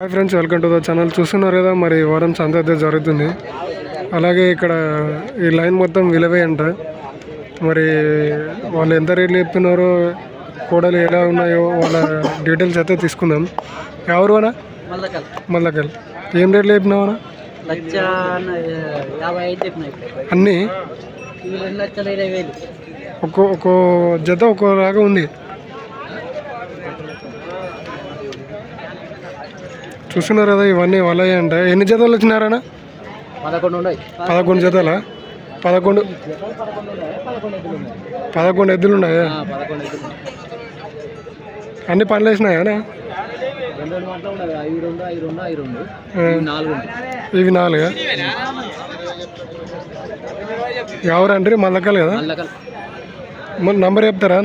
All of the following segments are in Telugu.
Hi friends welcome to the channel. చూస్తున్నారు కదా మరి వారం సంత అయితే జరుగుతుంది. అలాగే ఇక్కడ ఈ లైన్ మొత్తం విలువే అంట. మరి వాళ్ళు ఎంత రేట్లు చెప్తున్నారో కూడలు ఎలా ఉన్నాయో వాళ్ళ డీటెయిల్స్ అయితే తీసుకుందాం. ఎవరు అనా మల్లకల్. ఏం రేట్లు చెప్పినావనా అన్నీ? ఒక్కో ఒక్కో జత ఒక్కో లాగా ఉంది. చూస్తున్నారు కదా ఇవన్నీ వాళ్ళే అంట. ఎన్ని జతలు వచ్చినారనా? పదకొండు పదకొండు జతలా? పదకొండు పదకొండు ఎద్దులు ఉన్నాయా. అన్ని పనులు వేసినాయా ఇవి నాలుగు ఎవరంటారు మల్లకల్ కదా? నంబర్ చెప్తారా?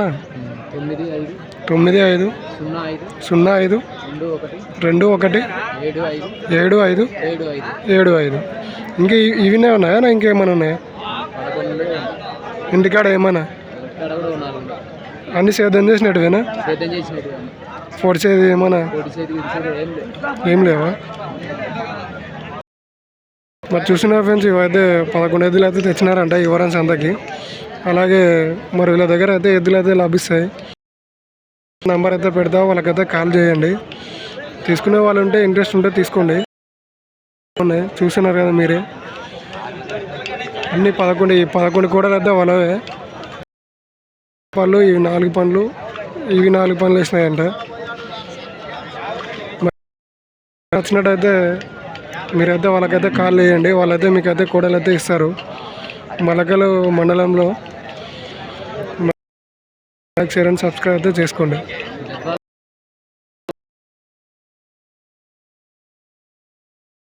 తొమ్మిది ఐదు. తొమ్మిది ఐదు సున్నా ఐదు రెండు ఒకటి ఏడు ఐదు ఏడు ఐదు ఇంకా ఇవినే ఉన్నాయా? ఇంకేమైనా ఉన్నాయా? ఇంటికాడ ఏమైనా? అన్ని సేద్యం చేసినట్టువేనా? పొడిచేది ఏమైనా? ఏం లేవా. మరి చూసిన ఫ్రెండ్స్ ఇవైతే పదకొండు ఎద్దులు అయితే తెచ్చినారంట ఈ వారం సంతకి అలాగే మరి వీళ్ళ దగ్గర అయితే ఎద్దులు అయితే లభిస్తాయి. నెంబర్ అయితే పెడతా వాళ్ళకైతే కాల్ చేయండి. తీసుకునే వాళ్ళు ఉంటే ఇంట్రెస్ట్ ఉంటే తీసుకోండి. ఉన్నాయి చూస్తున్నారు కదా మీరే. అన్ని పదకొండు ఈ పదకొండు కూడా అయితే వాళ్ళవే. పళ్ళు ఇవి నాలుగు పనులు ఇవి నాలుగు పనులు వేసినాయంట. నచ్చినట్టయితే మీరైతే వాళ్ళకైతే కాల్ చేయండి వాళ్ళైతే మీకైతే కూడలైతే ఇస్తారు. మలకలు మండలంలో లైక్ షేర్ అండ్ సబ్స్క్రైబ్ అయితే చేసుకోండి.